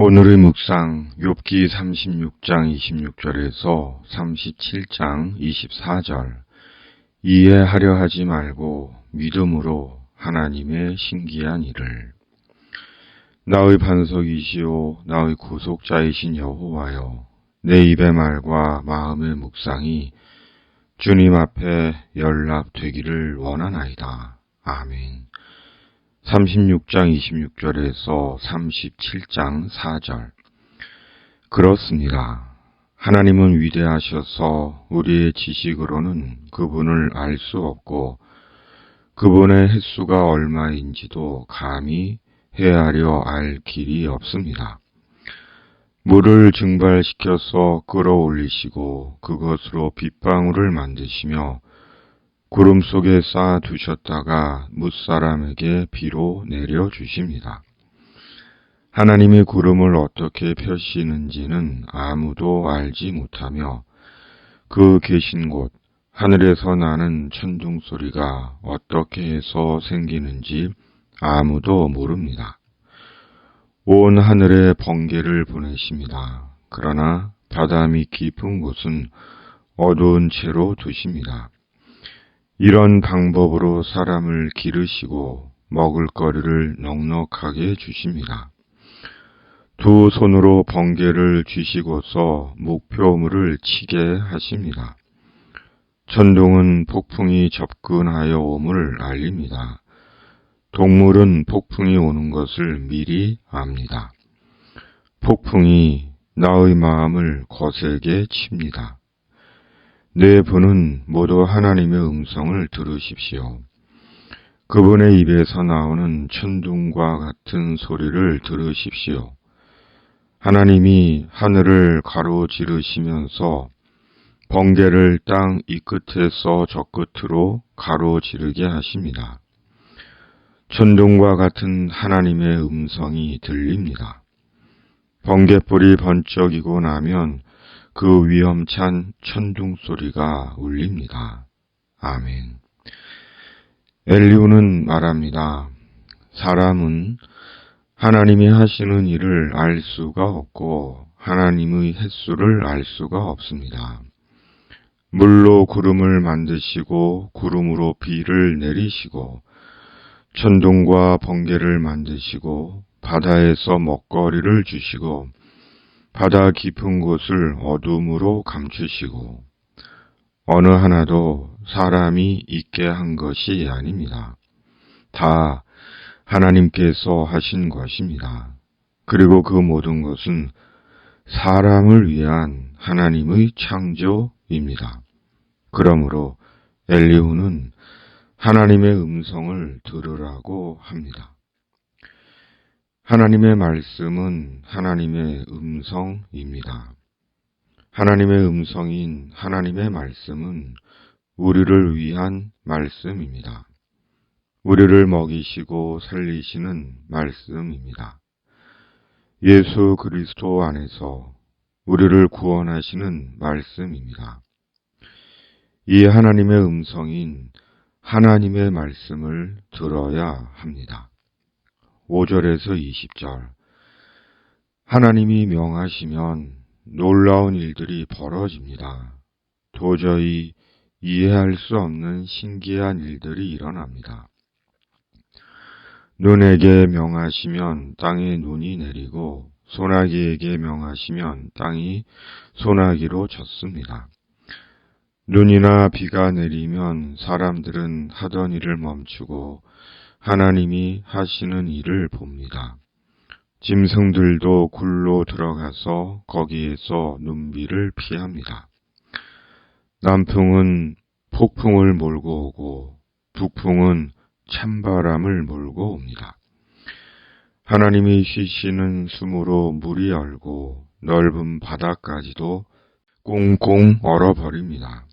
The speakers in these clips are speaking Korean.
오늘의 묵상 욥기 36장 26절에서 37장 24절 이해하려 하지 말고 믿음으로 하나님의 신기한 일을 나의 반석이시오 나의 구속자이신 여호와여 내 입의 말과 마음의 묵상이 주님 앞에 연락되기를 원하나이다. 아멘. 36장 26절에서 37장 4절. 그렇습니다. 하나님은 위대하셔서 우리의 지식으로는 그분을 알 수 없고 그분의 횟수가 얼마인지도 감히 헤아려 알 길이 없습니다. 물을 증발시켜서 끌어올리시고 그것으로 빗방울을 만드시며 구름 속에 쌓아 두셨다가 무사람에게 비로 내려주십니다. 하나님이 구름을 어떻게 펴시는지는 아무도 알지 못하며 그 계신 곳 하늘에서 나는 천둥 소리가 어떻게 해서 생기는지 아무도 모릅니다. 온 하늘에 번개를 보내십니다. 그러나 바다미 깊은 곳은 어두운 채로 두십니다. 이런 방법으로 사람을 기르시고 먹을 거리를 넉넉하게 주십니다. 두 손으로 번개를 쥐시고서 목표물을 치게 하십니다. 천둥은 폭풍이 접근하여 옴을 알립니다. 동물은 폭풍이 오는 것을 미리 압니다. 폭풍이 나의 마음을 거세게 칩니다. 네 분은 모두 하나님의 음성을 들으십시오. 그분의 입에서 나오는 천둥과 같은 소리를 들으십시오. 하나님이 하늘을 가로지르시면서 번개를 땅 이 끝에서 저 끝으로 가로지르게 하십니다. 천둥과 같은 하나님의 음성이 들립니다. 번개불이 번쩍이고 나면 그 위험찬 천둥 소리가 울립니다. 아멘. 엘리우는 말합니다. 사람은 하나님이 하시는 일을 알 수가 없고 하나님의 횟수를 알 수가 없습니다. 물로 구름을 만드시고 구름으로 비를 내리시고 천둥과 번개를 만드시고 바다에서 먹거리를 주시고 바다 깊은 곳을 어둠으로 감추시고 어느 하나도 사람이 있게 한 것이 아닙니다. 다 하나님께서 하신 것입니다. 그리고 그 모든 것은 사람을 위한 하나님의 창조입니다. 그러므로 엘리후는 하나님의 음성을 들으라고 합니다. 하나님의 말씀은 하나님의 음성입니다. 하나님의 음성인 하나님의 말씀은 우리를 위한 말씀입니다. 우리를 먹이시고 살리시는 말씀입니다. 예수 그리스도 안에서 우리를 구원하시는 말씀입니다. 이 하나님의 음성인 하나님의 말씀을 들어야 합니다. 5절에서 20절. 하나님이 명하시면 놀라운 일들이 벌어집니다. 도저히 이해할 수 없는 신기한 일들이 일어납니다. 눈에게 명하시면 땅에 눈이 내리고 소나기에게 명하시면 땅이 소나기로 젖습니다. 눈이나 비가 내리면 사람들은 하던 일을 멈추고 하나님이 하시는 일을 봅니다. 짐승들도 굴로 들어가서 거기에서 눈비를 피합니다. 남풍은 폭풍을 몰고 오고 북풍은 찬바람을 몰고 옵니다. 하나님이 쉬시는 숨으로 물이 얼고 넓은 바다까지도 꽁꽁 얼어버립니다.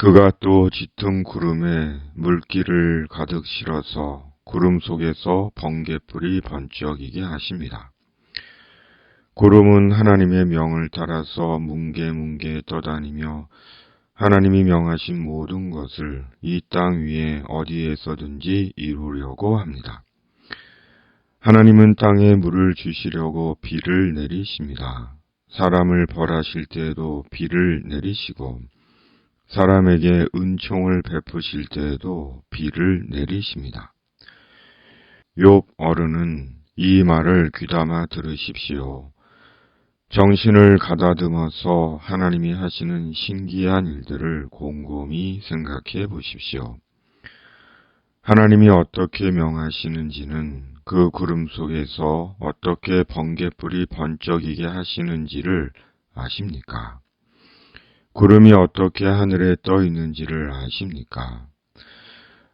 그가 또 짙은 구름에 물기를 가득 실어서 구름 속에서 번개불이 번쩍이게 하십니다. 구름은 하나님의 명을 따라서 뭉게뭉게 떠다니며 하나님이 명하신 모든 것을 이 땅 위에 어디에서든지 이루려고 합니다. 하나님은 땅에 물을 주시려고 비를 내리십니다. 사람을 벌하실 때에도 비를 내리시고 사람에게 은총을 베푸실 때에도 비를 내리십니다. 욥 어른은 이 말을 귀담아 들으십시오. 정신을 가다듬어서 하나님이 하시는 신기한 일들을 곰곰이 생각해 보십시오. 하나님이 어떻게 명하시는지는 그 구름 속에서 어떻게 번개불이 번쩍이게 하시는지를 아십니까? 구름이 어떻게 하늘에 떠 있는지를 아십니까?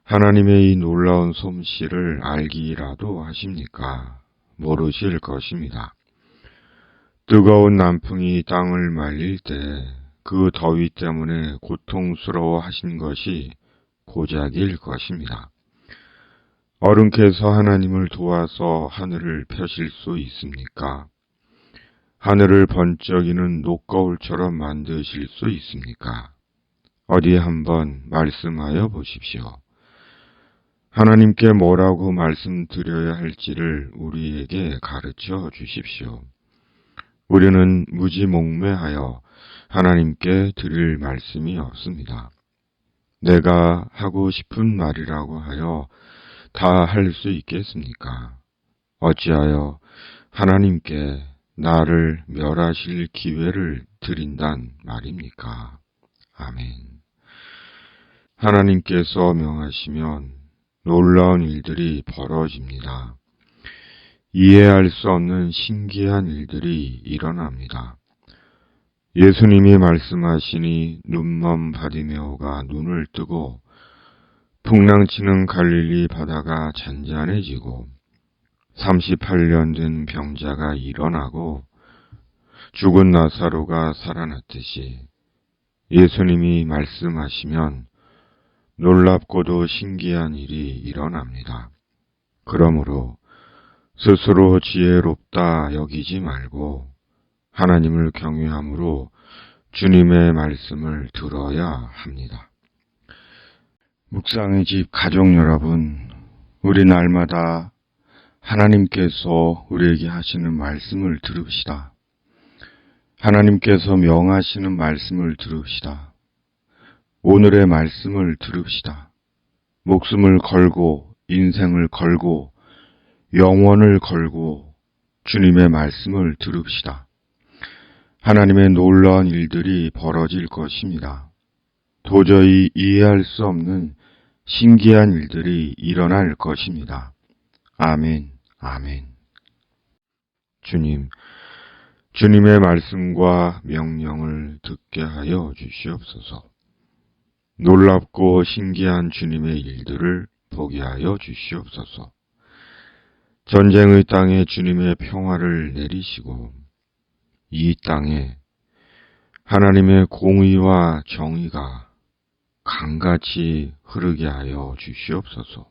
하나님의 이 놀라운 솜씨를 알기라도 하십니까? 모르실 것입니다. 뜨거운 남풍이 땅을 말릴 때 그 더위 때문에 고통스러워 하신 것이 고작일 것입니다. 어른께서 하나님을 도와서 하늘을 펴실 수 있습니까? 하늘을 번쩍이는 녹거울처럼 만드실 수 있습니까? 어디 한번 말씀하여 보십시오. 하나님께 뭐라고 말씀드려야 할지를 우리에게 가르쳐 주십시오. 우리는 무지몽매하여 하나님께 드릴 말씀이 없습니다. 내가 하고 싶은 말이라고 하여 다 할 수 있겠습니까? 어찌하여 하나님께 나를 멸하실 기회를 드린단 말입니까? 아멘. 하나님께서 명하시면 놀라운 일들이 벌어집니다. 이해할 수 없는 신기한 일들이 일어납니다. 예수님이 말씀하시니 눈먼 바디메오가 눈을 뜨고 풍랑치는 갈릴리 바다가 잔잔해지고 38년 된 병자가 일어나고 죽은 나사로가 살아났듯이 예수님이 말씀하시면 놀랍고도 신기한 일이 일어납니다. 그러므로 스스로 지혜롭다 여기지 말고 하나님을 경외함으로 주님의 말씀을 들어야 합니다. 묵상의 집 가족 여러분, 우리 날마다 하나님께서 우리에게 하시는 말씀을 들읍시다. 하나님께서 명하시는 말씀을 들읍시다. 오늘의 말씀을 들읍시다. 목숨을 걸고 인생을 걸고 영원을 걸고 주님의 말씀을 들읍시다. 하나님의 놀라운 일들이 벌어질 것입니다. 도저히 이해할 수 없는 신기한 일들이 일어날 것입니다. 아멘, 아멘. 주님, 주님의 말씀과 명령을 듣게 하여 주시옵소서. 놀랍고 신기한 주님의 일들을 보게 하여 주시옵소서. 전쟁의 땅에 주님의 평화를 내리시고 이 땅에 하나님의 공의와 정의가 강같이 흐르게 하여 주시옵소서.